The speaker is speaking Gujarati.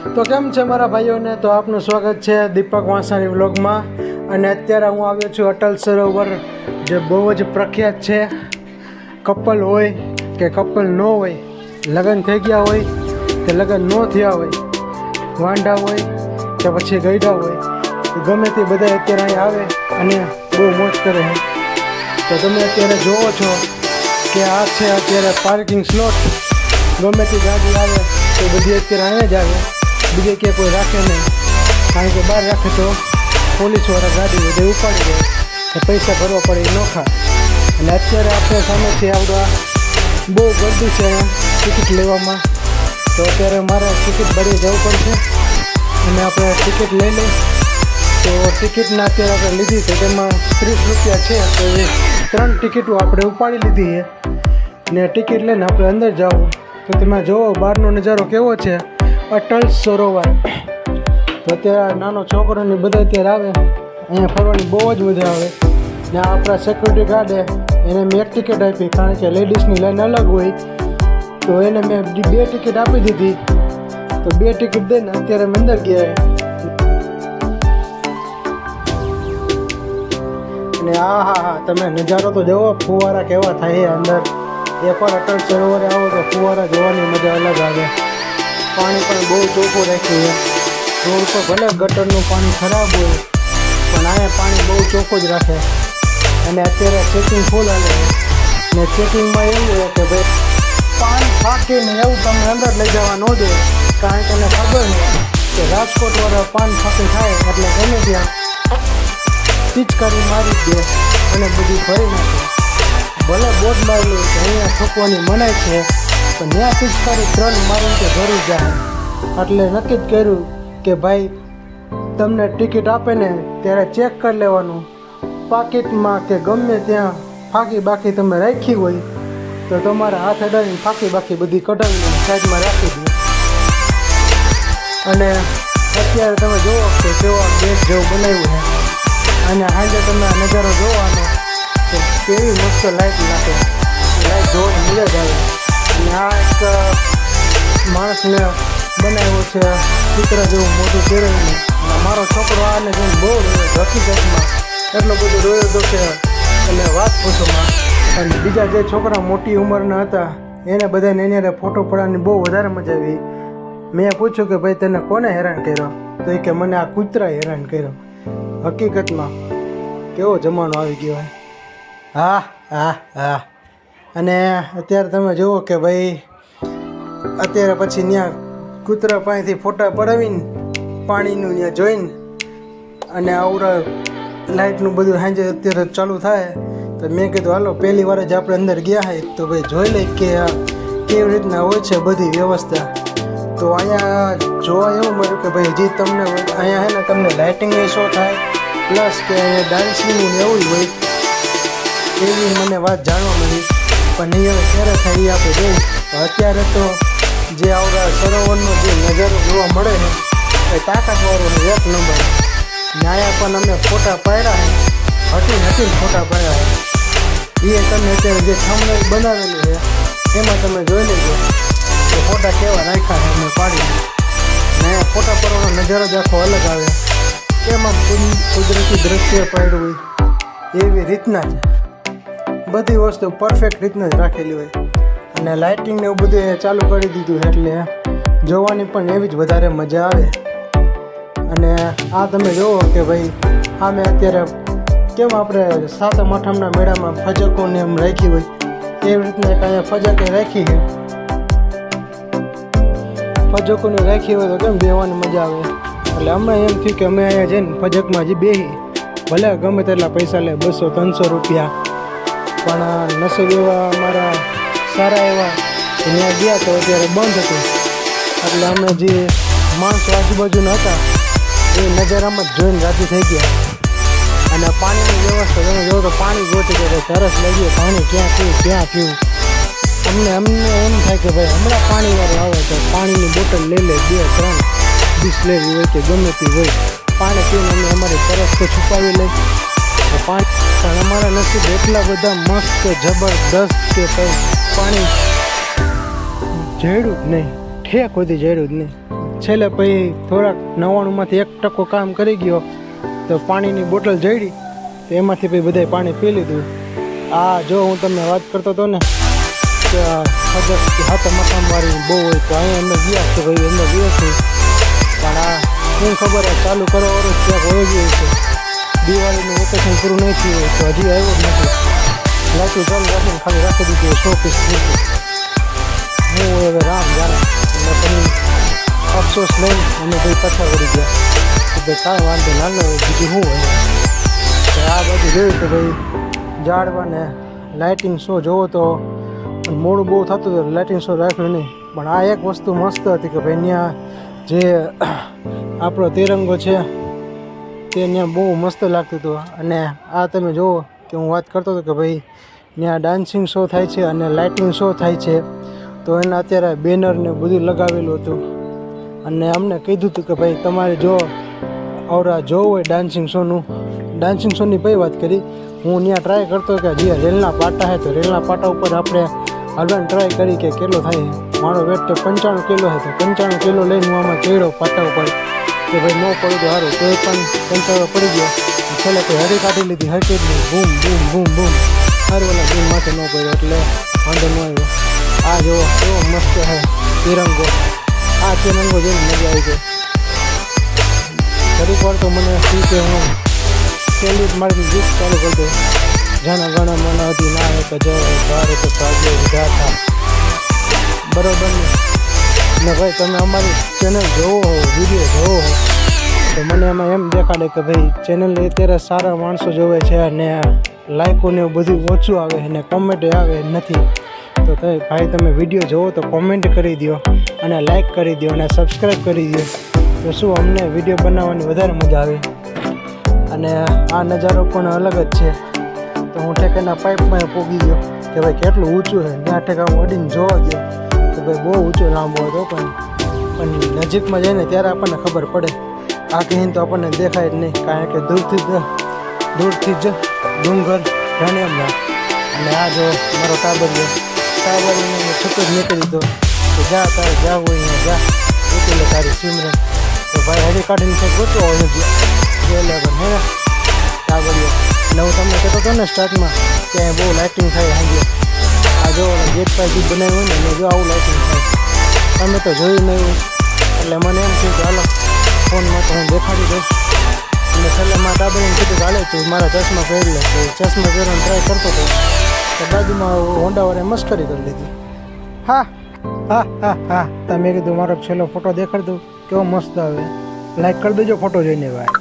તો કેમ છે મારા ભાઈઓને? તો આપનું સ્વાગત છે દીપક વાંસાણી વ્લોગમાં. અને અત્યારે હું આવ્યો છું અટલ સરોવર, જે બહુ જ પ્રખ્યાત છે. કપલ હોય કે કપલ ન હોય, લગ્ન થઈ ગયા હોય કે લગ્ન ન થયા હોય વાંડા હોય કે પછી ગયડા હોય ગમે તે બધા અત્યારે અહીં આવે અને બહુ મોજ કરે છે. તો તમે અત્યારે જોવો છો કે આ છે અત્યારે પાર્કિંગ સ્લોટ. ગમે તે ગાડી આવે તો બધી અત્યારે અહીંયા જ આવે. બીજે ક્યાં કોઈ રાખે નહીં. કારણ કે બહાર રાખે તો પોલીસવાળા ગાડી બધે ઉપાડી દે. કે પૈસા ભરવા પડે ન ખા અને અત્યારે આપણે સામેથી આવડા બહુ ગરદી છે ટિકિટ લેવામાં. તો અત્યારે મારે ટિકિટ ભરી જવું પડશે. અને આપણે ટિકિટ લઈ લઈ તો ટિકિટના અત્યારે આપણે લીધી છે તેમાં ત્રીસ રૂપિયા છે. તો એ ત્રણ ટિકિટો આપણે ઉપાડી લીધી છે. ને ટિકિટ લઈને આપણે અંદર જાઓ. તો તેમાં જુઓ બહારનો નજારો કેવો છે. અટલ સરોવર. તો અત્યારે નાનો છોકરો ને બધા અત્યારે આવે. અહીંયા ફરવાની બહુ જ મજા આવે. ને આપણા સિક્યુરિટી ગાર્ડે એને મેં એક ટિકિટ આપી, કારણ કે લેડીઝની લાઈન અલગ હોય. તો એને મેં બે ટિકિટ આપી દીધી. તો બે ટિકિટ દઈને અત્યારે અમે અંદર ગયા. અને આ, હા હા, તમે નજારો તો જુઓ ફુવારા કેવા થાય અંદર. એકવાર અટલ સરોવરે આવો તો ફુવારા જોવાની મજા અલગ આવે. પાણી પણ બહુ ચોખ્ખું રાખ્યું છે. રોડ પર ભલે ગટરનું પાણી ખરાબ હોય, પણ અહીંયા પાણી બહુ ચોખ્ખું જ રાખે. અને અત્યારે ચેકિંગ ફૂલ હાલે ને ચેકિંગમાં એવું હોય કે ભાઈ, પાણી ફાંકીને એવું તમને અંદર લઈ જવા ન દે, કારણ કે એને ખબર નહીં કે રાજકોટવાળા પાન ફાંકી થાય એટલે ગમે ત્યાં પિચકારી મારી દે અને બધું ભરી નાખે. ભલે બોર્ડ મારેલું કે અહીંયા ઠોકવાની મનાય છે પણ ત્યાં પિચકારી ત્રણ મારી કે ભરી જાય. એટલે નક્કી જ કર્યું કે ભાઈ, તમને ટિકિટ આપે ને ત્યારે ચેક કરી લેવાનું. પાકીટમાં કે ગમે ત્યાં ફાંકી બાકી તમે રાખી હોય, તો તમારા હાથ અડાવીને ફાંકી બાકી બધી કઢાવીને સાઈડમાં રાખી દો. અને અત્યારે તમે જુઓ કે કેવો દેશ જેવું બનાવ્યું છે. અને આજે તમે આ નજારો જોવાનો કેવી મસ્ત લાઈટ લાગે. લાઈટ જોવાની મજા જ આવે. અને આ એક માણસને બનાવ્યો છે ચિત્ર જેવું મોટું અને મારો છોકરો આને જોઈને બહુ રહ્યો હકીકતમાં એટલો બધો રોયો હતો કે એટલે વાત પૂછોમાં અને બીજા જે છોકરા મોટી ઉંમરના હતા, એને બધાને એની ફોટો પડવાની બહુ વધારે મજા આવી. મેં પૂછ્યું કે ભાઈ તને કોને હેરાન કર્યો? તો એ કે મને આ કૂતરાએ હેરાન કર્યો. હકીકતમાં કેવો જમાનો આવી ગયો. હા હા હા. અને અત્યારે તમે જુઓ કે ભાઈ, અત્યારે પછી ત્યાં કૂતરા પાસેથી ફોટા પડાવીને પાણીનું ત્યાં જોઈને અને આવડા લાઇટનું બધું સાંજે અત્યારે ચાલુ થાય. તો મેં કીધું, હાલો, પહેલી વાર જ આપણે અંદર ગયા હોય તો ભાઈ જોઈ લઈ કે કેવી રીતના હોય છે બધી વ્યવસ્થા. તો અહીંયા જોવા એવું મળ્યું કે ભાઈ, જે તમને અહીંયા હે ને તમને લાઇટિંગ શો થાય, પ્લસ કે અહીંયા ડાન્સિંગ એવું હોય, એવી મને વાત જાણવા મળી. પણ નહીં હવે ક્યારે થાય અત્યારે તો જે આવડા સરોવરનો જે નજારો જોવા મળે છે, એ તાકાતવાળો ને એક નંબર ન્યાયા પણ અમે ફોટા પાડ્યા છે. હટી હટીને ફોટા પાડ્યા છે. એ તમે અત્યારે જે થંબનેલ બનાવેલું છે, એમાં તમે જોઈ લેજો. કે ફોટા કેવા રાખ્યા છે અમે પાડી ને ફોટા પડવાનો નજારો જ આખો અલગ આવે. એમાં કુદ- કુદરતી દ્રશ્ય પાડ્યું એવી રીતના જ બધી વસ્તુ પરફેક્ટ રીતના જ રાખેલી હોય. અને લાઇટિંગ ને એવું બધું એ ચાલુ કરી દીધું એટલે જોવાની પણ એવી જ વધારે મજા આવે. અને આ તમે જુઓ કે ભાઈ, આ મેં અત્યારે કેમ આપણે સાતમ, આઠમના મેળામાં ફજકોને એમ રાખી હોય? એવી રીતના એક અહીંયા ફજકે રાખી છે. ફજકોને રાખી હોય તો કેમ બેવાની મજા આવે? એટલે અમે એમ થયું કે અમે અહીંયા જઈને ફજકમાં હજી બેહી. ભલે ગમે તેટલા પૈસા લે, બસો, ત્રણસો રૂપિયા પણ નસીબ એવા અમારા સારા એવા ત્યાં ગયા તો અત્યારે બંધ હતું. એટલે અમે જે માણસો આજુબાજુના હતા, એ નજારામાં જ જોઈને રાજી થઈ ગયા. અને પાણીની વ્યવસ્થા, તમે જોવો તો પાણી ગોતી કે તરસ લાગી પાણી ક્યાં પીવું ક્યાં પીવું. અમને અમને એમ થાય કે ભાઈ, હમણાં પાણીવાળો આવે તો પાણીની બોટલ લઈ લે, બે, ત્રણ બિસ્લેરી હોય કે ગમે તે હોય. પાણી પીને અમે અમારી તરસ તો છુપાવી લઈ. પાણી પણ અમારા નસીબ એટલા બધા મસ્ત જબરદસ્ત કે કંઈ પાણી જડ્યું જ નહીં. ઠેક સુધી જડ્યું જ નહીં. છેલ્લે પછી થોડાક નવ્વાણુંમાંથી એક ટકો કામ કરી ગયો તો પાણીની બોટલ જડી તો એમાંથી પછી બધાય પાણી પી લીધું. આ જો હું તમને વાત કરતો હતો ને કે હાથે મકાનવાળી બહુ હોય તો અહીંયા અમે ગયા છે ભાઈ, અમે ગયા છીએ. પણ આ શું ખબર ચાલુ કરવા વાળું ક્યાંક હોય ગયું છે. દિવાળીનું વેકેશન પૂરું નહીં થયું તો હજી આવ્યો જ નથી. લાઈટું ચાલુ રાખીને ખાલી રાખી દીધું સો પીસ હું હવે રામ જાણે. અને પછી અફસોસ લઈને અમે ભાઈ પાછા વળી ગયા. કે ભાઈ કાંઈ વાંધો નાનો હોય બીજું શું હોય? આ બધું જોયું કે ભાઈ ઝાડવાને લાઇટિંગ શો જોવો તો મોડું બહુ થતું હતું લાઇટિંગ શો રાખ્યો નહીં. પણ આ એક વસ્તુ મસ્ત હતી કે ભાઈ ત્યાં જે આપણો તિરંગો છે તે ત્યાં બહુ મસ્ત લાગતું હતું. અને આ તમે જુઓ કે હું વાત કરતો હતો કે ભાઈ, ત્યાં ડાન્સિંગ શો થાય છે અને લાઇટિંગ શો થાય છે. તો એના અત્યારે બેનર ને બધું લગાવેલું હતું. અને અમને કીધું હતું કે ભાઈ, તમારે જો અવરા જોવું હોય ડાન્સિંગ શોનું ડાન્સિંગ શોની ભાઈ વાત કરી. હું ત્યાં ટ્રાય કરતો કે જે રેલના પાટા છે તો રેલના પાટા ઉપર આપણે હાલવાની ટ્રાય કરી કે કેટલો થાય. મારો વેટ તો પંચાણું કિલો હતો પંચાણું કિલો લઈને હું આમાં ચડ્યો પાટા ઉપર. કે ભાઈ ન પડ્યું તો સારું તો પણ કંટાળો પડી ગયો. છેલ્લે કોઈ હરી કાઢી લીધી હરકી જ બૂમ બૂમ બૂમ બૂમ. સારું ઓલા બૂમ માથે ન પડ્યો એટલે વાંધો ન આવ્યો. આ જો એવો મસ્ત હે તિરંગો. આ તિરંગો જોઈને મજા આવી ગઈ. ફરી વાર તો મને શું કે હું પહેલી જ મારી ગીત ચાલુ કરી દઉં જન ગણ મન એક જય ભારત, ભાગ્ય વિધાતા. બરોબર ને? ને ભાઈ, તમે અમારી ચેનલ જોવો હો વીડિયો જોવો હો. તો મને એમાં એમ દેખાડે કે ભાઈ ચેનલ અત્યારે સારા માણસો જોવે છે અને લાઇકો ને એવું બધું ઓછું આવે અને કોમેન્ટ આવે નથી. તો ભાઈ, તમે વીડિયો જોવો તો કોમેન્ટ કરી દો અને લાઈક કરી દો અને સબસ્ક્રાઈબ કરી દો તો શું અમને વીડિયો બનાવવાની વધારે મજા આવે? અને આ નજારો પણ અલગ જ છે. તો હું ઠેકાના પાઇપમાં પોગી ગયો કે ભાઈ, કેટલું ઊંચું છે. ત્યાં ઠેકા હું અડીને જોવા ગયો. કે ભાઈ બહુ ઊંચો લાંબો હતો, પણ પણ નજીકમાં જઈને ત્યારે આપણને ખબર પડે. આ કહીને તો આપણને દેખાય જ નહીં, કારણ કે દૂરથી જ દૂરથી જ ડુંગર જાણ્યા અને આ જો મારો ટાબરિયો ટાબરીને મેં છૂટો જ નીકળી દીધો. કે જા તારે જાવ હોય જા. જોતી તારી સિમરન તો ભાઈ હજી કાઢીને છે ગોતો હોય જો લે પણ હે ટાબરિયો અને હું તમને કહેતો હતો ને સ્ટાર્ટમાં, કે બહુ લાઇટિંગ થાય સાંજે આ જો ગેટ પાસે બનાવ્યું ને જો આવું લાઇટિંગ થાય. તમે તો જોયું નહીં, એટલે મને એમ થયું કે હાલો ફોનમાં તો હું દેખાડી દઉં. અને છેલ્લે મારા દાદાને કીધું કે હાલે, તું મારા ચશ્મા પહેરી લે. તો ચશ્મા પહેરવાનો ટ્રાય કરતો હતો. તો બાજુમાં હોન્ડાવાળાએ મસ્કરી કરી લીધી. હા હા હા હા. તમે કીધું, મારો છેલ્લો ફોટો દેખાડી દઉં. કેવો મસ્ત આવે. લાઈક કરી દેજો ફોટો જોઈને ભાઈ.